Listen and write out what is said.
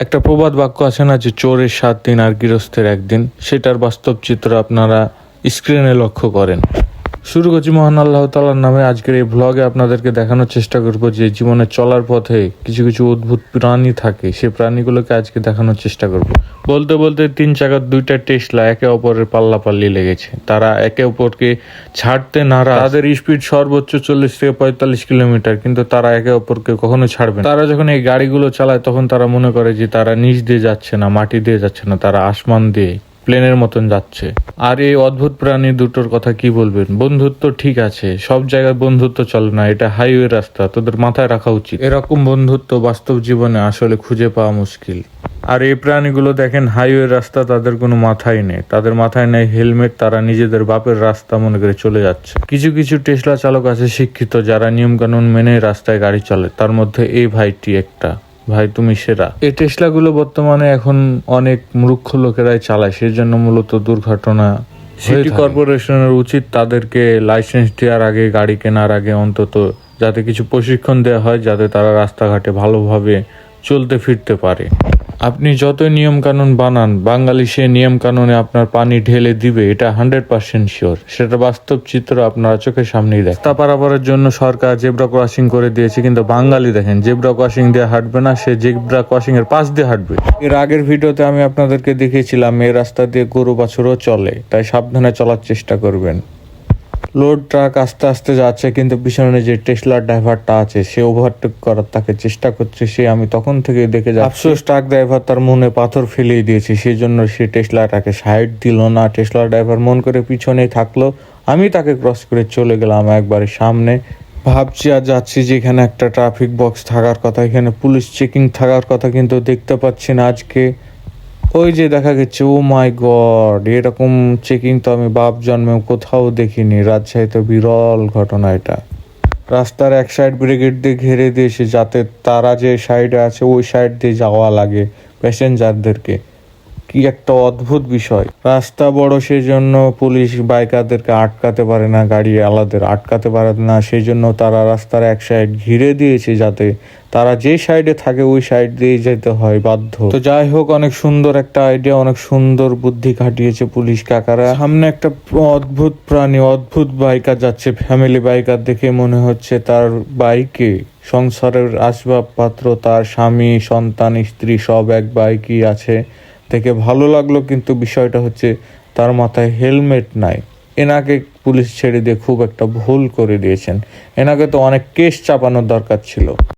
একটা প্রবাদ বাক্য আছে না যে চোরের সাত দিন আর গৃহস্থের একদিন? সেটার বাস্তব চিত্র আপনারা স্ক্রিনে লক্ষ্য করেন। শুরু করছি মহান আল্লাহ তালার নামে। আজকের এই ভ্লগে আপনাদেরকে দেখানোর চেষ্টা করব যে জীবনে চলার পথে কিছু কিছু অদ্ভুত প্রাণী থাকে। সেই প্রাণীগুলোকে আজকে দেখানোর চেষ্টা করব। বলতে বলতে তিন চাকার দুইটা টেসলা একে অপরের পাল্লাপাল্লি লেগেছে। তারা একে অপরকে ছাড়তে নারাজ। তাদের স্পিড সর্বোচ্চ চল্লিশ থেকে পঁয়তাল্লিশ কিলোমিটার, কিন্তু তারা একে অপরকে কখনো ছাড়বে তারা যখন এই গাড়িগুলো চালায়, তখন তারা মনে করে যে তারা নিচ দিয়ে যাচ্ছে না, মাটি দিয়ে যাচ্ছে না, তারা আসমান দিয়ে। প্লেনের মতন যাচ্ছে। আর এই অদ্ভুত প্রাণী দুটোর কথা কি বলবেন? বন্ধুত্ব ঠিক আছে, সব জায়গায় বন্ধুত্ব চলে না, এটা হাইওয়ে রাস্তা, তোদের মাথায় রাখা উচিত। এরকম বন্ধুত্ব বাস্তব জীবনে আসলে খুঁজে পাওয়া মুশকিল। আর এই প্রাণীগুলো দেখেন, হাইওয়ে রাস্তা তাদের কোনো মাথায় নেই। তাদের মাথায় নেই হেলমেট, তারা নিজেদের বাপের রাস্তা মনে করে চলে যাচ্ছে। কিছু কিছু টেসলা চালক আছে শিক্ষিত, যারা নিয়ম কানুন মেনে রাস্তায় গাড়ি চলে। তার মধ্যে এই ভাইটি একটা। ভাই তুমি সেরা। এই টেসলা গুলো বর্তমানে এখন অনেক মূর্খ লোকেরাই চালায় সেই জন্য মূলত দুর্ঘটনা সিটি কর্পোরেশনের উচিত তাদেরকে লাইসেন্স দেওয়ার আগে গাড়ি কেনার আগে অন্তত যাতে কিছু প্রশিক্ষণ দেওয়া হয় যাতে তারা রাস্তাঘাটে ভালোভাবে চলতে ফিরতে পারে। আপনি যত নিয়ম কানুন বানান, বাঙালি সে নিয়ম কানুনে আপনার পানি ঢেলে দিবে, এটা হান্ড্রেড পার্সেন্ট শিওর। সেটা বাস্তব চিত্র আপনারা চোখের সামনেই দেখেন। তা পারাপারের জন্য সরকার জেব্রা ক্রসিং করে দিয়েছে, কিন্তু বাঙালি দেখেন, জেব্রা ক্রসিং দিয়ে হাঁটবে না, সে জেব্রা ক্রসিং এর পাশ দিয়ে হাঁটবে। এর আগের ভিডিওতে আমি আপনাদেরকে দেখিয়েছিলাম, এই রাস্তা দিয়ে গরু বাছুরও চলে, তাই সাবধানে চলার চেষ্টা করবেন। লোড ট্রাক আস্তে আস্তে যাচ্ছে কিন্তু পিছনে যে টেসলার ড্রাইভারটা আছে সে ওভারটেক করার তাকে চেষ্টা করছে। সে আমি তখন থেকে দেখে যাচ্ছি। আফসোস। ট্রাক ড্রাইভার তার মনে পাথর ফেলিয়ে দিয়েছে সেই জন্য সে টেসলাটাকে সাইড দিল না। টেসলার ড্রাইভার মন করে পিছনেই থাকল। আমি তাকে ক্রস করে চলে গেলাম একবারে সামনে। ভাবছি আর যাচ্ছি যে এখানে একটা ট্রাফিক বক্স থাকার কথা এখানে পুলিশ চেকিং থাকার কথা কিন্তু দেখতে পাচ্ছি না আজকে। ওই যে দেখা গেছে, ও মাই গড এরকম চেকিং তো আমি বাপ জন্মে কোথাও দেখিনি রাজশাহী তো বিরল ঘটনা এটা। রাস্তার এক সাইড ব্রিগেড দিয়ে ঘেরে দিয়েছে যাতে তারা যে সাইডে আছে, ওই সাইড দিয়ে যাওয়া লাগে প্যাসেঞ্জারদেরকে কি একটা অদ্ভুত বিষয়। রাস্তা বড় সেই জন্য পুলিশ বাইকারদেরকে আটকাতে পারে না, গাড়ি আলাদের আটকাতে পারে না সেই জন্য তারা রাস্তার এক সাইড ঘিরে দিয়েছে যাতে তারা যে সাইডে থাকে ওই সাইড দিয়ে যেতে হয় বাধ্য। তো যাই হোক, অনেক সুন্দর একটা আইডিয়া অনেক সুন্দর বুদ্ধি খাটিয়েছে পুলিশ কাকারা। সামনে একটা অদ্ভুত প্রাণী, অদ্ভুত বাইকার যাচ্ছে। ফ্যামিলি বাইকার দেখে মনে হচ্ছে তার বাইকে সংসারের আসবাবপত্র, তার স্বামী, সন্তান, স্ত্রী সব এক বাইকই আছে। দেখে ভালো লাগল কিন্তু বিষয়টা হচ্ছে তার মাথায় হেলমেট নাই। এনাকে পুলিশ ছেড়ে দিয়ে খুব একটা ভুল করে দিয়েছেন। এনাকে তো অনেক কেস চাপানোর দরকার ছিল।